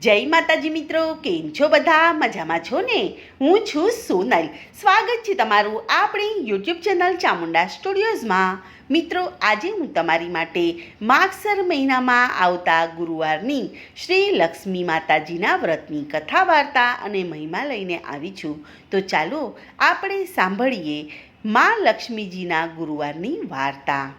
જય માતાજી મિત્રો, કેમ છો બધા? મજામાં છો ને? હું છું સોનલ. સ્વાગત છે તમારું આપણી યુટ્યુબ ચેનલ ચામુંડા સ્ટુડિયોઝમાં. મિત્રો, આજે હું તમારી માટે માગસર મહિનામાં આવતા ગુરુવારની શ્રી લક્ષ્મી માતાજીના વ્રતની કથા વાર્તા અને મહિમા લઈને આવી છું. તો ચાલો આપણે સાંભળીએ મા લક્ષ્મીજીના ગુરુવારની વાર્તા.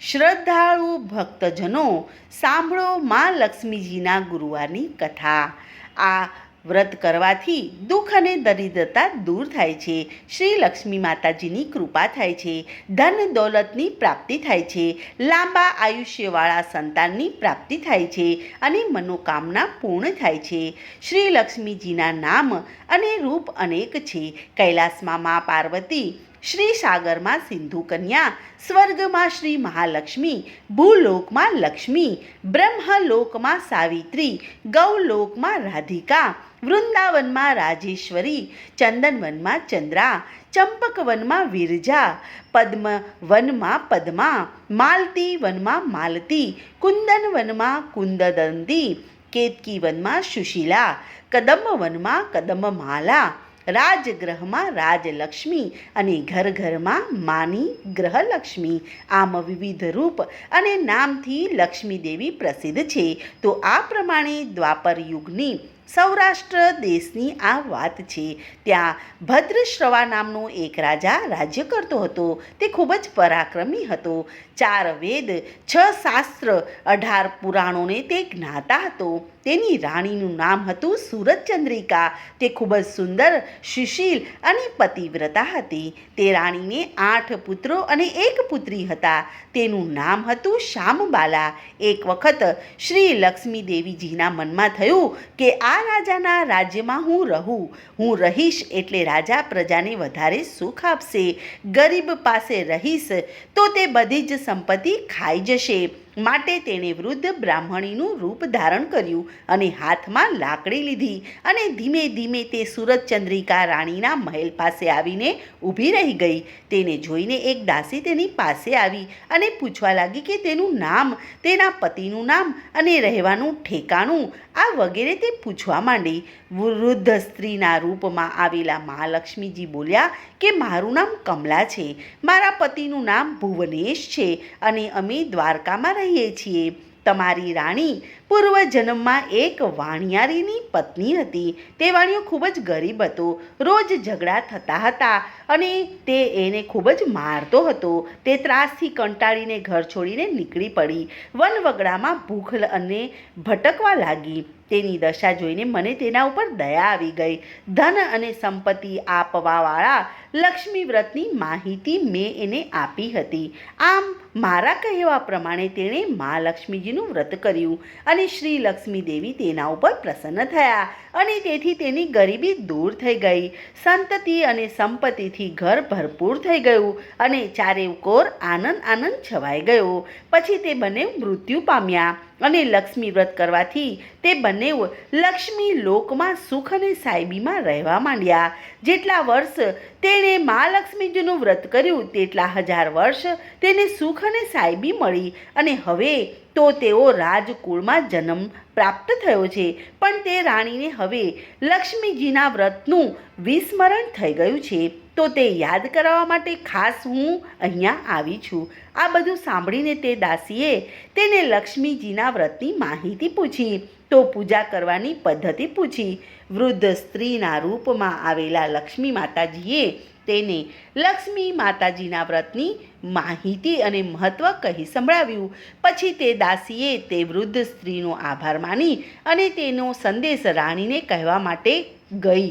શ્રદ્ધાળુ ભક્તજનો સાંભળો મા લક્ષ્મીજીના ગુરુવારની કથા. આ વ્રત કરવાથી દુઃખ અને દરિદ્રતા દૂર થાય છે. શ્રી લક્ષ્મી માતાજીની કૃપા થાય છે. ધન દોલતની પ્રાપ્તિ થાય છે. લાંબા આયુષ્યવાળા સંતાનની પ્રાપ્તિ થાય છે અને મનોકામના પૂર્ણ થાય છે. શ્રી લક્ષ્મીજીના નામ અને રૂપ અનેક છે. કૈલાસમાં મા પાર્વતી શ્રી સાગરમાં સિંધુ કન્યા, સ્વર્ગમાં શ્રી મહાલક્ષ્મી, ભૂલોકમાં લક્ષ્મી, બ્રહ્મલોકમાં સાવિત્રી, ગૌલોકમાં રાધિકા, વૃંદાવનમાં રાજેશ્વરી, ચંદનવનમાં ચંદ્રા, ચંપકવનમાં વિરજા, પદ્મવનમાં પદ્મા માલતી વનમાં માલતી, કુંદનવનમાં કુંદદંતી કેતકી વનમાં સુશીલા, કદંબવનમાં કદંબમાલા રાજગ્રહમાં રાજલક્ષ્મી અને ઘર ઘરમાં માની ગ્રહલક્ષ્મી. આમ વિવિધ રૂપ અને નામથી લક્ષ્મી દેવી પ્રસિદ્ધ છે. તો આ પ્રમાણે દ્વાપર યુગની સૌરાષ્ટ્ર દેશની આ વાત છે. ત્યાં ભદ્રશ્રવા નામનો એક રાજા રાજ્ય કરતો હતો. તે ખૂબ જ પરાક્રમી હતો. ચાર વેદ, છ શાસ્ત્ર, અઢાર પુરાણોને તે જ્ઞાતા હતો. તેની રાણીનું નામ હતું સુરતચંદ્રિકા. તે ખૂબ જ સુંદર, સુશીલ અને પતિવ્રતા હતી. તે રાણીને આઠ પુત્રો અને એક પુત્રી હતા. તેનું નામ હતું શ્યામબાલા. એક વખત શ્રી લક્ષ્મી દેવીજીના મનમાં થયું કે આ રાજાના રાજ્યમાં હું રહું. હું રહીશ એટલે રાજા પ્રજાને વધારે સુખ આપશે. ગરીબ પાસે રહીશ તો તે બધી જ સંપત્તિ ખાઈ જશે. માટે તેણે વૃદ્ધ બ્રાહ્મણીનું રૂપ ધારણ કર્યું અને હાથમાં લાકડી લીધી અને ધીમે ધીમે તે સુરતચંદ્રિકા રાણીના મહેલ પાસે આવીને ઊભી રહી ગઈ. તેને જોઈને એક દાસી તેની પાસે આવી અને પૂછવા લાગી કે તેનું નામ, તેના પતિનું નામ અને રહેવાનું ઠેકાણું, આ વગેરે તે પૂછવા માંડી. વૃદ્ધ સ્ત્રીના રૂપમાં આવેલા મહાલક્ષ્મીજી બોલ્યા કે, મારું નામ કમલા છે. મારા પતિનું નામ ભુવનેશ છે અને અમે દ્વારકામાં રહીએ છીએ. તમારી રાણી પૂર્વજન્મમાં એક વાણિયારીની પત્ની હતી. તે વાણિયો ખૂબ જ ગરીબ હતો. રોજ ઝઘડા થતા હતા અને તે એને ખૂબ જ મારતો હતો. તે ત્રાસથી કંટાળીને ઘર છોડીને નીકળી પડી. વનવગડામાં ભૂખ અને ભટકવા લાગી. તેની દશા જોઈને મને તેના ઉપર દયા આવી ગઈ. ધન અને સંપત્તિ આપવાવાળા લક્ષ્મી વ્રતની માહિતી મેં એને આપી હતી. આમ, મારા કહેવા પ્રમાણે તેણે મા લક્ષ્મીજીનું વ્રત કર્યું અને શ્રી લક્ષ્મી દેવી તેના ઉપર પ્રસન્ન થયા અને તેથી તેની ગરીબી દૂર થઈ ગઈ. સંતતિ અને સંપત્તિથી ઘર ભરપૂર થઈ ગયું અને ચારે કોર આનંદ આનંદ છવાઈ ગયો. પછી તે બંને મૃત્યુ પામ્યા અને લક્ષ્મી વ્રત કરવાથી તે બંને લક્ષ્મી લોકમાં સુખ અને સાહેબીમાં રહેવા માંડ્યા. જેટલા વર્ષ તેણે મહાલક્ષ્મીજીનું વ્રત કર્યું તેટલા હજાર વર્ષ તેને સુખ અને સાહેબી મળી. અને હવે તો તેઓ રાજકુળમાં જન્મ પ્રાપ્ત થયો છે. પણ તે રાણીને હવે લક્ષ્મીજીના વ્રતનું વિસ્મરણ થઈ ગયું છે. તો તે યાદ કરાવવા માટે ખાસ હું અહીંયા આવી છું. આ બધું સાંભળીને તે દાસીએ તેને લક્ષ્મીજીના વ્રતની માહિતી પૂછી. તો પૂજા કરવાની પદ્ધતિ પૂછી. વૃદ્ધ સ્ત્રીના રૂપમાં આવેલા લક્ષ્મી માતાજીએ તેને લક્ષ્મી માતાજીના વ્રતની માહિતી અને મહત્ત્વ કહી સંભળાવ્યું. પછી તે દાસીએ તે વૃદ્ધ સ્ત્રીનો આભાર માની અને તેનો સંદેશ રાણીને કહેવા માટે ગઈ.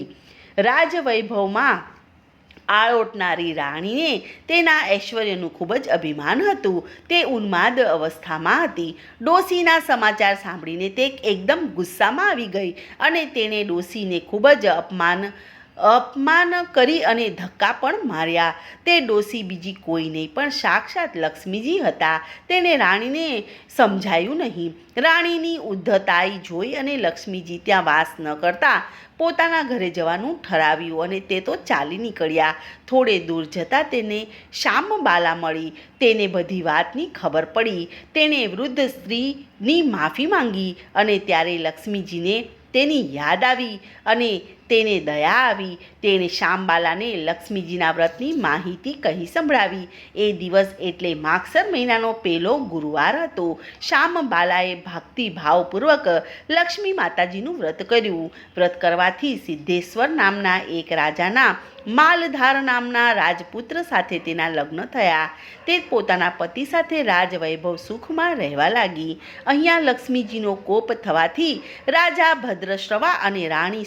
રાજવૈભવમાં આળોટનારી રાણીને તેના ઐશ્વર્યનું ખૂબ જ અભિમાન હતું. તે ઉન્માદ અવસ્થામાં હતી. ડોસીના સમાચાર સાંભળીને તે એકદમ ગુસ્સામાં આવી ગઈ અને તેણે ડોસીને ખૂબ જ અપમાન અપમાન કરી અને ધક્કા પણ માર્યા. તે ડોસી બીજી કોઈ નહીં પણ સાક્ષાત લક્ષ્મીજી હતા. તેણે રાણીને સમજાયું નહીં. રાણીની ઉદ્ધતાઈ જોઈ અને લક્ષ્મીજી ત્યાં વાસ ન કરતા પોતાના ઘરે જવાનું ઠરાવ્યું અને તે તો ચાલી નીકળ્યા. થોડે દૂર જતાં તેને શ્યામબાલા મળી. તેને બધી વાતની ખબર પડી. તેણે વૃદ્ધ સ્ત્રીની માફી માંગી અને ત્યારે લક્ષ્મીજીને તેની યાદ આવી અને તેને દયા આવી તેણે શ્યામબાલાને લક્ષ્મીજીના વ્રતની માહિતી કહી સંભળાવી. એ દિવસ એટલે માગસર મહિનાનો પહેલો ગુરુવાર હતો. શ્યામબાલાએ ભક્તિભાવપૂર્વક લક્ષ્મી માતાજીનું વ્રત કર્યું. વ્રત કરવાથી સિદ્ધેશ્વર નામના એક રાજાના માલધાર નામના રાજપુત્ર સાથે તેના લગ્ન થયા. તે પોતાના પતિ સાથે રાજવૈભવ સુખમાં રહેવા લાગી. અહીંયા લક્ષ્મીજીનો કોપ થવાથી રાજા ભદ્રશ્રવા અને રાણી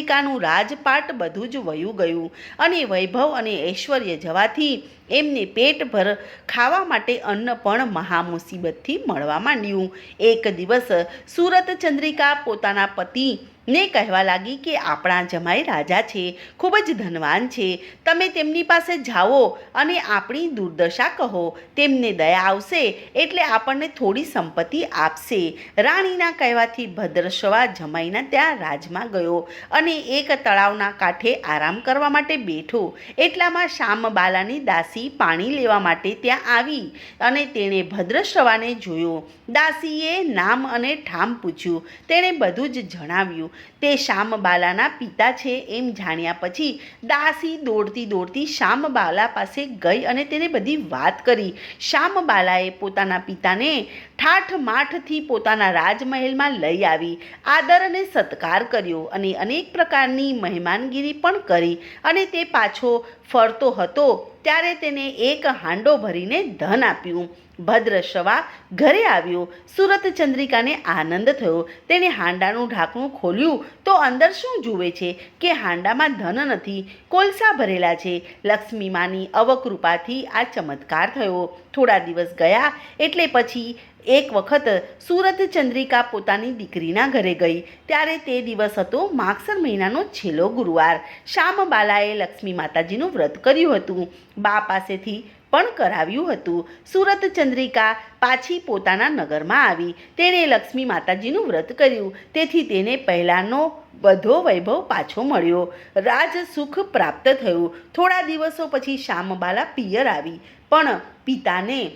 સુરતચંદ્રિકાનું રાજપાટ બધું જ વયું ગયું અને વૈભવ અને ઐશ્વર્ય જવાથી એમને પેટ ભર ખાવા માટે અન્ન પણ મહામુસીબતથી મળવા માંડ્યું. એક દિવસ સુરત ચંદ્રિકા પોતાના પતિ ને કહેવા લાગી કે આપણા જમાઈ રાજા છે, ખૂબ જ ધનવાન છે. તમે તેમની પાસે જાઓ અને આપણી દુર્દશા કહો. તેમને દયા આવશે એટલે આપણને થોડી સંપત્તિ આપશે. રાણીના કહેવાથી ભદ્રશવા જમાઈના ત્યાં રાજમાં ગયો અને એક તળાવના કાંઠે આરામ કરવા માટે બેઠો. એટલામાં શ્યામબાલાની દાસી પાણી લેવા માટે ત્યાં આવી અને તેણે ભદ્રશવાને જોયો. દાસીએ નામ અને ઠામ પૂછ્યું. તેણે બધું જ જણાવ્યું. તે શ્યામબાલાના પિતા છે એમ જાણ્યા પછી દાસી દોડતી દોડતી શ્યામબાલા પાસે ગઈ અને તેને બધી વાત કરી. શ્યામબાલાએ પોતાના પિતાને ઠાઠ માઠથી પોતાના રાજમહેલમાં લઈ આવી, આદર અને સત્કાર કર્યો અને અનેક પ્રકારની મહેમાનગીરી પણ કરી અને તે પાછો ફરતો હતો ત્યારે તેને એક હાંડો ભરીને ધન આપ્યું. ભદ્રશ્રવા ઘરે આવ્યો. સુરત ચંદ્રિકાને આનંદ થયો. તેણે હાંડાનું ઢાંકણું ખોલ્યું. તો અંદર શું જુએ છે? કે હાંડામાં ધન નથી. કોલસા ભરેલા છે. લક્ષ્મી માની અવકૃપાથી આ ચમત્કાર થયો. થોડા દિવસ ગયા એટલે પછી એક વખત સુરત ચંદ્રિકા પોતાની દીકરીના ઘરે ગઈ. ત્યારે તે દિવસ હતો માગસર મહિનાનો છેલ્લો ગુરુવાર. શ્યામબાલાએ લક્ષ્મી માતાજીનું વ્રત કર્યું હતું. બા પાસેથી પણ કરાવ્યું હતું. સુરત ચંદ્રિકા પાછી પોતાના નગરમાં આવી. તેણે લક્ષ્મી માતાજીનું વ્રત કર્યું. તેથી તેને પહેલાંનો બધો વૈભવ પાછો મળ્યો. રાજ સુખ પ્રાપ્ત થયું. થોડા દિવસો પછી શ્યામબાલા પિયર આવી. પણ પિતાને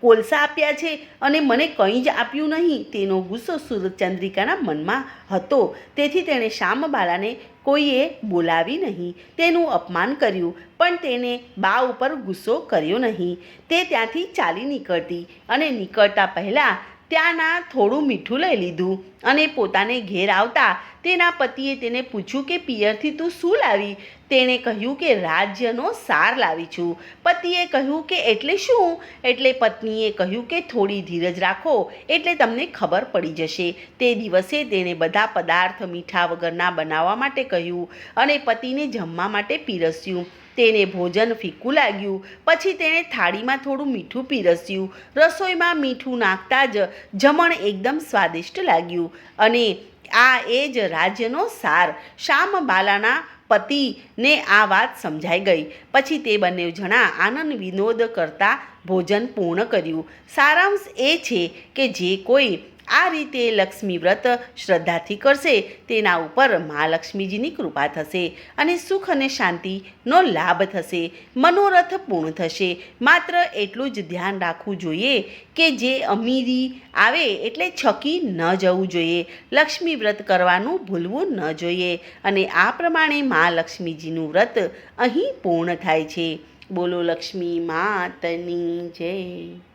કોલસા આપ્યા છે અને મને કંઈ જ આપ્યું નહીં. તેનો ગુસ્સો સુરચંદ્રિકાના મનમાં હતો. તેથી તેણે શ્યામબાલાને કોઈએ બોલાવી નહીં. તેનું અપમાન કર્યું, પણ તેને બા ઉપર ગુસ્સો કર્યો નહીં. તે ત્યાંથી ચાલી નીકળતી અને નીકળતા પહેલાં ત્યાંના થોડું મીઠું લઈ લીધું અને પોતાને ઘેર આવતા તેના પતિએ તેને પૂછ્યું કે, પિયરથી તું શું લાવી? તેણે કહ્યું કે, રાજ્યનો સાર લાવી છું. પતિએ કહ્યું કે, એટલે શું? એટલે પત્નીએ કહ્યું કે, થોડી ધીરજ રાખો, એટલે તમને ખબર પડી જશે. તે દિવસે તેણે બધા પદાર્થ મીઠા વગરના બનાવવા માટે કહ્યું અને પતિને જમવા માટે પીરસ્યું. તેને ભોજન ફીકું લાગ્યું. પછી તેણે થાળીમાં થોડું મીઠું પીરસ્યું. રસોઈમાં મીઠું નાખતા જ જમણ એકદમ સ્વાદિષ્ટ લાગ્યું અને આ એ જ રાજ્યનો સાર. શ્યામબાલાના પતિને આ વાત સમજાઈ ગઈ. પછી તે બંને જણા આનંદ વિનોદ કરતા ભોજન પૂર્ણ કર્યું. સારાંશ એ છે કે જે કોઈ આ રીતે લક્ષ્મી વ્રત શ્રદ્ધાથી કરશે, તેના ઉપર મહાલક્ષ્મીજીની કૃપા થશે અને સુખ અને શાંતિનો લાભ થશે, મનોરથ પૂર્ણ થશે. માત્ર એટલું જ ધ્યાન રાખવું જોઈએ કે જે અમીરી આવે એટલે છકી ન જવું જોઈએ. લક્ષ્મી વ્રત કરવાનું ભૂલવું ન જોઈએ અને આ પ્રમાણે મહાલક્ષ્મીજીનું વ્રત અહીં પૂર્ણ થાય છે. બોલો લક્ષ્મી માતની જય.